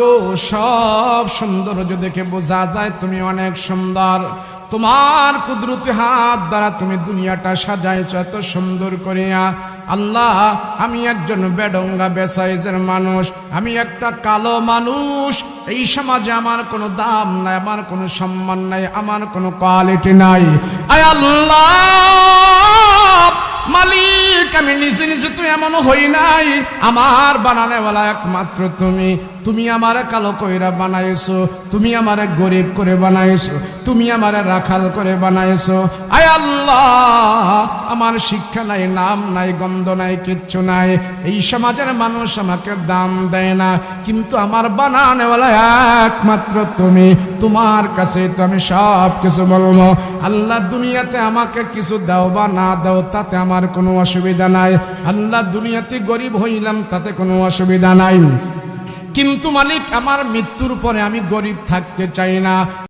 গো, সব সৌন্দর্য দেখে বোঝা যায় তুমি অনেক সুন্দর। তোমার কুদরতি হাত দ্বারা তুমি দুনিয়াটা সাজাইছ এত সুন্দর করিয়া। আল্লাহ, আমি একজন বেডঙ্গা বেসাইজের মানুষ, আমি একটা কালো মানুষ। এই সমাজে আমার কোনো দাম নাই, আমার কোনো সম্মান নাই, আমার কোনো কোয়ালিটি নাই। আল্লাহ! আমি নিজে নিজে তুই এমন হই নাই। আমার বানানেওয়ালা একমাত্র তুমি। তুমি আমারে কালো কইরা বানাইছো। তুমি আমারে গরিব করে বানাইছো। তুমি আমারে রাখাল করে বানাইছো। আয় আল্লাহ! আমার শিক্ষা নাই, নাম নাই, গন্ধ নাই, কিচ্ছু নাই। এই সমাজের মানুষ আমাকে দাম দেয় না। কিন্তু আমার বানানেওয়ালা একমাত্র তুমি। তোমার কাছে তো আমি সব কিছু বলব। আল্লাহ দুনিয়াতে আমাকে কিছু দাও বা না দাও, তাতে আমার কোনো অসুবিধা নাই। আল্লাহ দুনিয়াতে গরিব হইলাম, তাতে কোনো অসুবিধা নাই। কিন্তু মালিক, আমার মৃত্যুর পরে আমি গরিব থাকতে চাই না।